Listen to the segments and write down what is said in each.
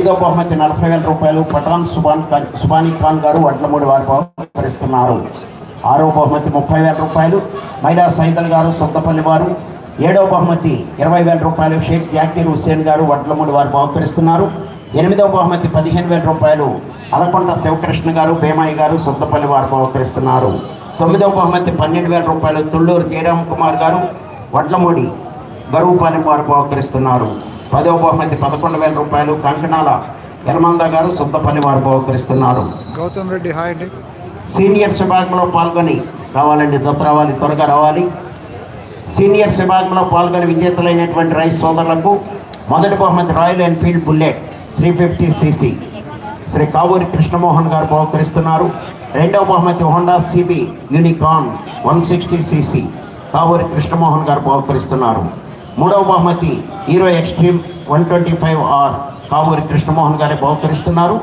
ఐదో బహుమతి నలభై వేల రూపాయలు పఠాన్ సుబాన్ ఖాన్ సుబానీ ఖాన్ గారు వడ్లమూడి వారు బహుకరిస్తున్నారు ఆరో బహుమతి ముప్పై వేల రూపాయలు మైలా సైదల్ గారు సొంతపల్లి వారు. ఏడో బహుమతి ఇరవై వేల రూపాయలు షేక్ జాకీర్ హుస్సేన్ గారు వడ్లమూడి వారు బహుకరిస్తున్నారు ఎనిమిదవ బహుమతి పదిహేను వేల రూపాయలు అలకొండ శివకృష్ణ గారు భేమాయి గారు సొంతపల్లి వారు బహుకరిస్తున్నారు తొమ్మిదవ బహుమతి పన్నెండు వేల రూపాయలు తుళ్ళూరు జయరామ్ కుమార్ గారు వడ్లమూడి గరువుపాలెం వారు బహుకరిస్తున్నారు పదవ బహుమతి పదకొండు వేల రూపాయలు కంకణాల యలమంద గారు సొంతపల్లి వారు బహుకరిస్తున్నారు. గౌతమ్ రెడ్డి హాయ్ అండి. సీనియర్స్ విభాగంలో పాల్గొని రావాలండి జత రావాలి త్వరగా రావాలి. సీనియర్స్ విభాగంలో పాల్గొని విజేతలైనటువంటి రైస్ సోదరులకు మొదటి బహుమతి Royal Enfield Bullet three fifty CC. Shri Kavuri Krishnamohan గారు బహుకరిస్తున్నారు. రెండవ బహుమతి Honda CB Unicorn one sixty CC. Kavuri Krishnamohan గారు బహుకరిస్తున్నారు. మూడవ బహుమతి Hero Xtreme one twenty five R Kavuri Krishnamohan గారు బహుకరిస్తున్నారు.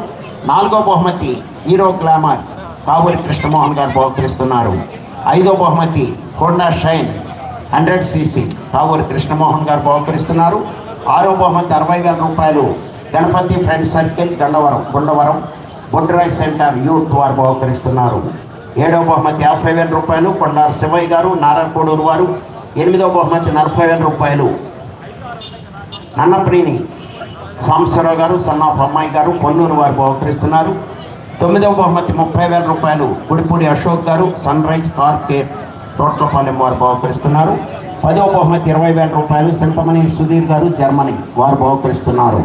నాలుగో బహుమతి హీరో గ్లామర్ కావూరి కృష్ణమోహన్ గారు బహుకరిస్తున్నారు. ఐదో బహుమతి Honda Shine hundred CC Kavuri Krishnamohan గారు బహుకరిస్తున్నారు. ఆరో బహుమతి అరవై వేల రూపాయలు Ganapathi friend circle Gandavaram Gundavaram బొడ్రాయ్ centre youth వారు బహుకరిస్తున్నారు. ఏడవ బహుమతి యాభై వేల రూపాయలు కొండారు శివయ్య గారు నారాయణకోడూరు వారు ఎనిమిదవ బహుమతి నలభై వేల రూపాయలు. నన్నప్రీని సాంబశ్వరరావు గారు సన్నాఫ్ అమ్మాయి గారు పొన్నూరు వారు బహుకరిస్తున్నారు. తొమ్మిదవ బహుమతి ముప్పై వేల రూపాయలు గుడిపూడి అశోక్ గారు sun rise car care Thotlapalem వారు బహుకరిస్తున్నారు. పదవ బహుమతి ఇరవై వేల రూపాయలు శిల్పమణి సుధీర్ గారు జర్మనీ వారు బహుకరిస్తున్నారు.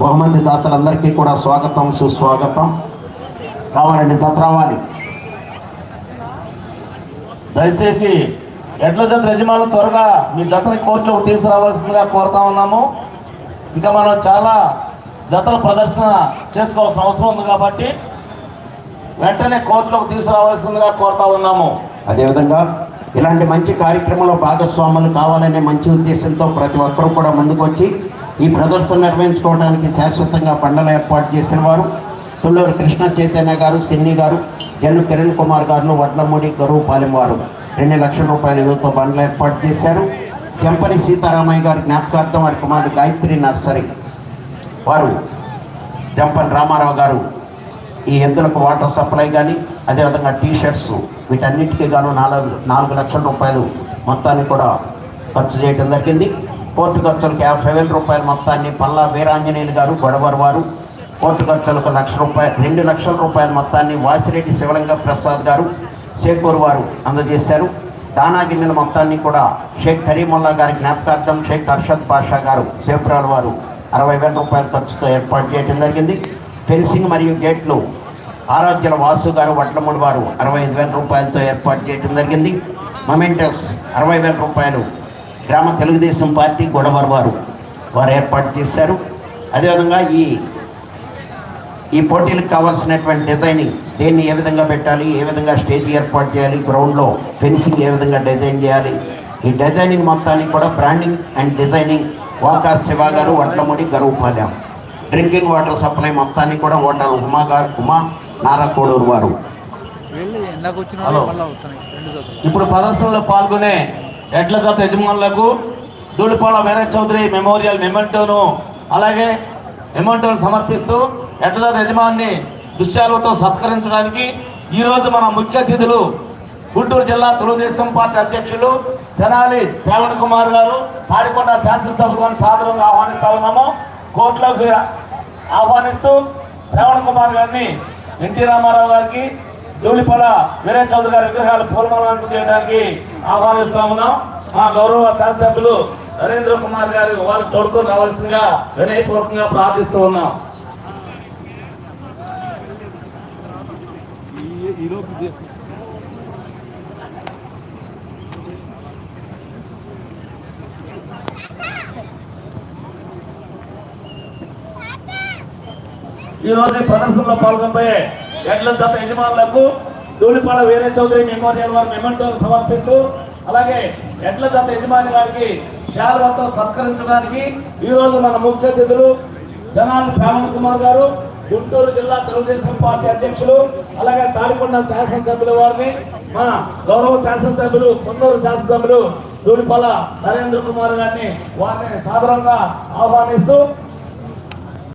బహుమతి దాతలందరికీ కూడా స్వాగతం సుస్వాగతం. కావాలండి దత్రావాలి దయచేసి ఎడ్ల జత యజమానులు త్వరగా మీ జతని కోర్టులోకి తీసుకురావాల్సిందిగా కోరుతా ఉన్నాము. ఇంకా మనం చాలా జతల ప్రదర్శన చేసుకోవాల్సిన అవసరం ఉంది కాబట్టి వెంటనే కోర్టులోకి తీసుకురావాల్సిందిగా కోరుతా ఉన్నాము. అదేవిధంగా ఇలాంటి మంచి కార్యక్రమంలో భాగస్వాములు కావాలనే మంచి ఉద్దేశంతో ప్రతి ఒక్కరూ కూడా ముందుకు వచ్చి ఈ ప్రదర్శన నిర్వహించుకోవడానికి శాశ్వతంగా పండలు ఏర్పాటు చేసిన వారు తుళ్ళూరు కృష్ణ చైతన్య గారు సిన్ని గారు జన్ను కిరణ్ కుమార్ గారు వడ్లమూడి గరువుపాలెం వారు. రెండు లక్షల రూపాయల విలువతో బండ్లు ఏర్పాటు చేశారు. చెంపని సీతారామయ్య గారి జ్ఞాపకార్థం వారి కుమారుడు గాయత్రి నర్సరీ. వారు జంపన్ రామారావు గారు ఈ ఎద్దులకు వాటర్ సప్లై కానీ అదేవిధంగా టీ షర్ట్స్ వీటన్నిటికీ గాను నాలుగు నాలుగు లక్షల రూపాయలు మొత్తాన్ని కూడా ఖర్చు చేయడం జరిగింది. కోర్టు ఖర్చులకు యాభై వేల రూపాయల మొత్తాన్ని పల్లా వీరాంజనేయులు గారు గొడవరు వారు. కోర్టు ఖర్చులకు లక్ష రూపాయలు రెండు లక్షల రూపాయల మొత్తాన్ని వాసిరెడ్డి శివలింగ ప్రసాద్ గారు శేఖూర్ వారు అందజేశారు. దానా గిన్నెల మొత్తాన్ని కూడా షేక్ కరీముల్లా గారి జ్ఞాపకార్థం షేక్ అర్షద్ పాషా గారు సేపురాల్ వారు అరవై వేల రూపాయల ఖర్చుతో ఏర్పాటు చేయడం జరిగింది. ఫెన్సింగ్ మరియు గేట్లు ఆరాధ్యుల వాసు గారు వడ్లమూడి వారు అరవై ఐదు వేల రూపాయలతో ఏర్పాటు చేయడం జరిగింది. మొమెంటస్ అరవై వేల రూపాయలు గ్రామ తెలుగుదేశం పార్టీ గొడవర్ వారు వారు ఏర్పాటు చేశారు. అదేవిధంగా ఈ ఈ పోటీలకు కావాల్సినటువంటి డిజైనింగ్ దేన్ని ఏ విధంగా పెట్టాలి ఏ విధంగా స్టేజ్ ఏర్పాటు చేయాలి గ్రౌండ్లో ఫెన్సింగ్ ఏ విధంగా డిజైన్ చేయాలి. ఈ డిజైనింగ్ మొత్తానికి కూడా branding and designing Vaka Siva గారు Vadlamudi Garuvupalem drinking water supply మొత్తాన్ని కూడా హోటల్ ఉమా గారు ఉమా నారాకోడూరు వారు. ఇప్పుడు ప్రదర్శనలో పాల్గొనే ఎడ్ల జత యజమానులకు దూడిపాల వీర చౌదరి మెమోరియల్ మెమెంటోను అలాగే మెమెంటోను సమర్పిస్తూ ఎడ్ల యజమాని దృశ్యాలతో సత్కరించడానికి ఈరోజు మన ముఖ్య అతిథులు గుంటూరు జిల్లా తెలుగుదేశం పార్టీ అధ్యక్షులు తెనాలి శ్రావణ్ కుమార్ గారు పాడికొండ శాసనసభకు సాధారణంగా ఆహ్వానిస్తా ఉన్నాము. కోర్టులోకి ఆహ్వానిస్తూ శ్రావణ్ కుమార్ గారిని ఎన్టీ రామారావు గారికి ధూళిపల వీరే చౌదరి గారి విగ్రహాలు పూలమాలను చేయడానికి ఆహ్వానిస్తా ఉన్నాం. మా గౌరవ శాసనసభ్యులు నరేంద్ర కుమార్ గారి వారు తోడుకొని రావాల్సిందిగా వినయపూర్వకంగా ప్రార్థిస్తూ ఉన్నాం. ఈ రోజు ప్రదర్శనలో పాల్గొనబోయే ఎడ్ల జత యజమానులకు ధూళిపాల వీరే చౌదరి మెమోరియల్ వారి మెమెంటో సమర్పిస్తూ అలాగే ఎడ్ల జత యజమాని గారికి శాల్వాతో సత్కరించడానికి ఈ రోజు మన ముఖ్య అతిథులు జనాల శ్రావణ్ కుమార్ గారు గుంటూరు జిల్లా తెలుగుదేశం పార్టీ అధ్యక్షులు అలాగే తాడికొండ శాసనసభ్యుల వారిని మా గౌరవ శాసనసభ్యులు కొందరు శాసనసభ్యులు దూడిపల్ల నరేంద్ర కుమార్ గారిని వారిని సాదరంగా ఆహ్వానిస్తూ